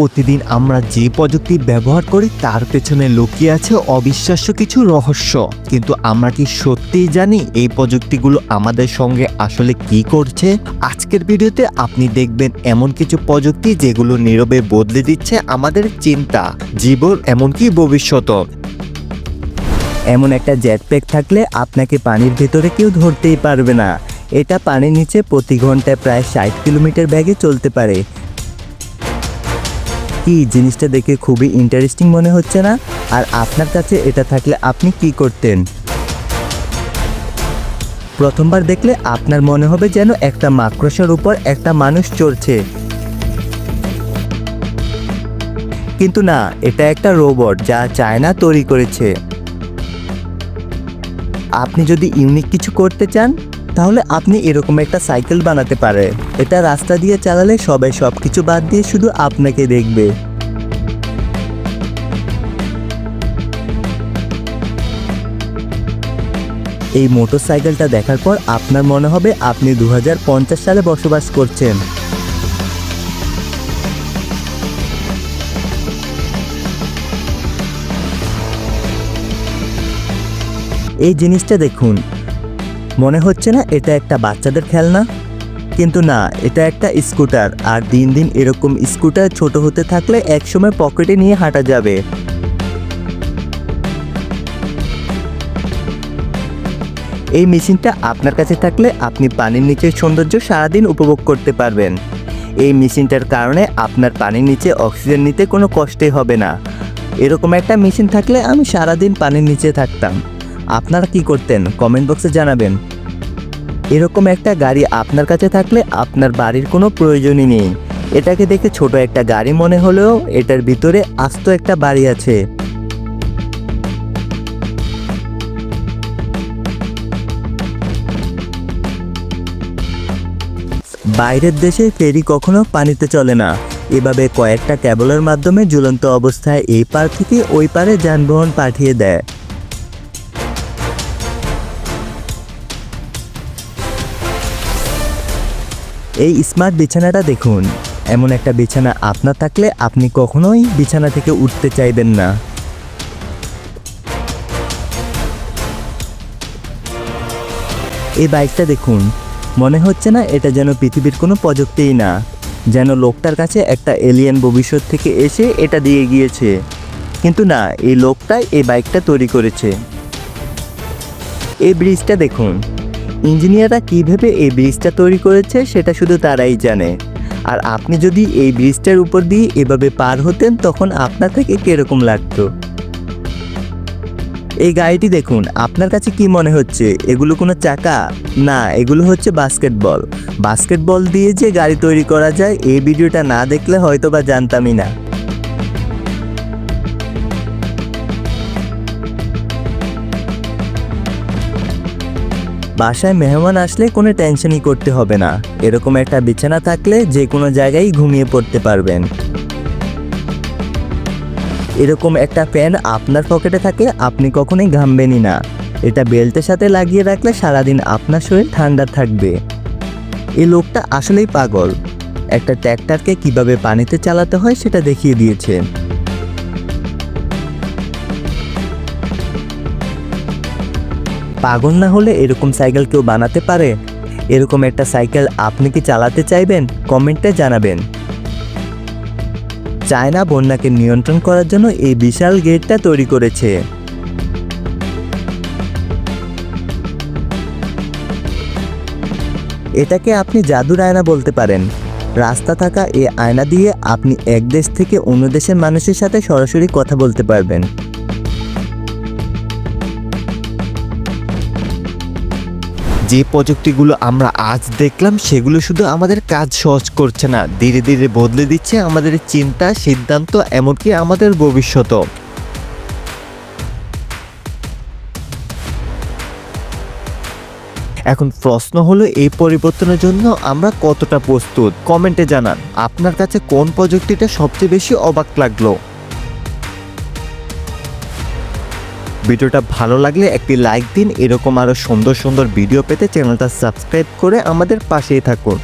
প্রতিদিন আমরা যে প্রযুক্তি ব্যবহার করি, তার পেছনে লুকিয়ে আছে অবিশ্বাস্য কিছু রহস্য। কিন্তু আমরা কি সত্যিই জানি এই প্রযুক্তিগুলো আমাদের সঙ্গে আসলে কি করছে? আজকের ভিডিওতে আপনি দেখবেন এমন কিছু প্রযুক্তি যেগুলো নীরবে বদলে দিচ্ছে আমাদের চিন্তা, জীবন, এমনকি ভবিষ্যত এমন একটা জ্যাট প্যাক থাকলে আপনাকে পানির ভেতরে কেউ ধরতেই পারবে না। এটা পানির নিচে প্রতি ঘন্টায় প্রায় ষাট কিলোমিটার ব্যাগে চলতে পারে। কি জিনিসটা দেখে খুবই ইন্টারেস্টিং মনে হচ্ছে না? আর আপনার কাছে এটা থাকলে আপনি কি করতেন? প্রথমবার দেখলে আপনার মনে হবে যেন একটা মাকড়সার উপর একটা মানুষ চড়ছে। কিন্তু না, এটা একটা রোবট যা চায়না তৈরি করেছে। আপনি যদি ইউনিক কিছু করতে চান তাহলে আপনি এরকম একটা সাইকেল বানাতে পারে। এটা রাস্তা দিয়ে চালালে সবাই সব কিছু বাদ দিয়ে শুধু আপনাকে দেখবে। এই মোটর সাইকেলটা দেখার পর আপনার মনে হবে আপনি দু হাজার পঞ্চাশ সালে বসবাস করছেন। এই জিনিসটা দেখুন মনে হচ্ছে না এটা একটা বাচ্চাদের খেলনা? কিন্তু না, এটা একটা স্কুটার। আর দিন দিন এরকম স্কুটার ছোট হতে থাকলে একসময় পকেটে নিয়ে হাঁটা যাবে। এই মেশিনটা আপনার কাছে থাকলে আপনি পানির নিচের সৌন্দর্য সারাদিন উপভোগ করতে পারবেন। এই মেশিনটার কারণে আপনার পানির নিচে অক্সিজেন নিতে কোনো কষ্টই হবে না। এরকম একটা মেশিন থাকলে আমি সারাদিন পানির নিচে থাকতাম। আপনারা কি করতেন? কমেন্ট বক্সে জানাবেন। এরকম একটা গাড়ি আপনার কাছে থাকলে আপনার বাড়ির কোনো প্রয়োজনই নেই। এটাকে দেখে ছোট একটা গাড়ি মনে হলেও এটার ভিতরে আস্ত একটা বাড়ি আছে। বাইরের দেশে ফেরি কখনো পানিতে চলে না। এভাবে কয়েকটা ক্যাবলের মাধ্যমে ঝুলন্ত অবস্থায় এই পার থেকে ওই পারে যানবাহন পাঠিয়ে দেয়। এই স্মার্ট বিছানাটা দেখুন। এমন একটা বিছানা আপনার থাকলে আপনি কখনোই বিছানা থেকে উঠতে চাইবেন না। এই বাইকটা দেখুন। মনে হচ্ছে না এটা যেন পৃথিবীর কোনো প্রযুক্তিই না। যেন লোকটার কাছে একটা এলিয়েন ভবিষ্যৎ থেকে এসে এটা দিয়ে গিয়েছে। কিন্তু না, এই লোকটাই এই বাইকটা তৈরি করেছে। এই ব্রিজটা দেখুন। ইঞ্জিনিয়াররা কীভাবে এই ব্রিজটা তৈরি করেছে সেটা শুধু তারাই জানে। আর আপনি যদি এই ব্রিজটার উপর দিয়ে এভাবে পার হতেন, তখন আপনার থেকে কীরকম লাগতো? এই গাড়িটি দেখুন, আপনার কাছে কি মনে হচ্ছে? এগুলো কোনো চাকা? না, এগুলো হচ্ছে বাস্কেটবল। বাস্কেটবল দিয়ে যে গাড়ি তৈরি করা যায়, এই ভিডিওটা না দেখলে হয়তো বা জানতামই না। বাসায় মেহমান আসলে কোনো টেনশনই করতে হবে না। এরকম একটা বিছানা থাকলে যে কোনো জায়গায় ঘুমিয়ে পড়তে পারবেন। এরকম একটা ফ্যান আপনার পকেটে থাকলে আপনি কখনোই ঘামবেনই না। এটা বেল্টের সাথে লাগিয়ে রাখলে সারাদিন আপনার শরীর ঠান্ডা থাকবে। এই লোকটা আসলেই পাগল। একটা ট্র্যাক্টরকে কীভাবে পানিতে চালাতে হয় সেটা দেখিয়ে দিয়েছে। পাগল না হলে এরকম সাইকেল কেউ বানাতে পারে? এরকম একটা সাইকেল আপনি কি চালাতে চাইবেন? কমেন্টে জানাবেন। চায়না বন্যাকে নিয়ন্ত্রণ করার জন্য এই বিশাল গেটটা তৈরি করেছে। এটাকে আপনি জাদুর আয়না বলতে পারেন। রাস্তা থাকা এই আয়না দিয়ে আপনি এক দেশ থেকে অন্য দেশের মানুষের সাথে সরাসরি কথা বলতে পারবেন। যে প্রযুক্তিগুলো আমরা আজ দেখলাম, সেগুলো শুধু আমাদের কাজ সহজ করছে না। ধীরে ধীরে বদলে দিচ্ছে আমাদের চিন্তা, সিদ্ধান্ত, এমনকি আমাদের ভবিষ্যৎ এখন প্রশ্ন হলো, এই পরিবর্তনের জন্য আমরা কতটা প্রস্তুত? কমেন্টে জানান, আপনার কাছে কোন প্রযুক্তিটা সবচেয়ে বেশি অবাক লাগল? ভিডিওটা ভালো লাগলে একটি লাইক দিন। এরকম আরও সুন্দর সুন্দর ভিডিও পেতে চ্যানেলটা সাবস্ক্রাইব করে আমাদের পাশেই থাকুন।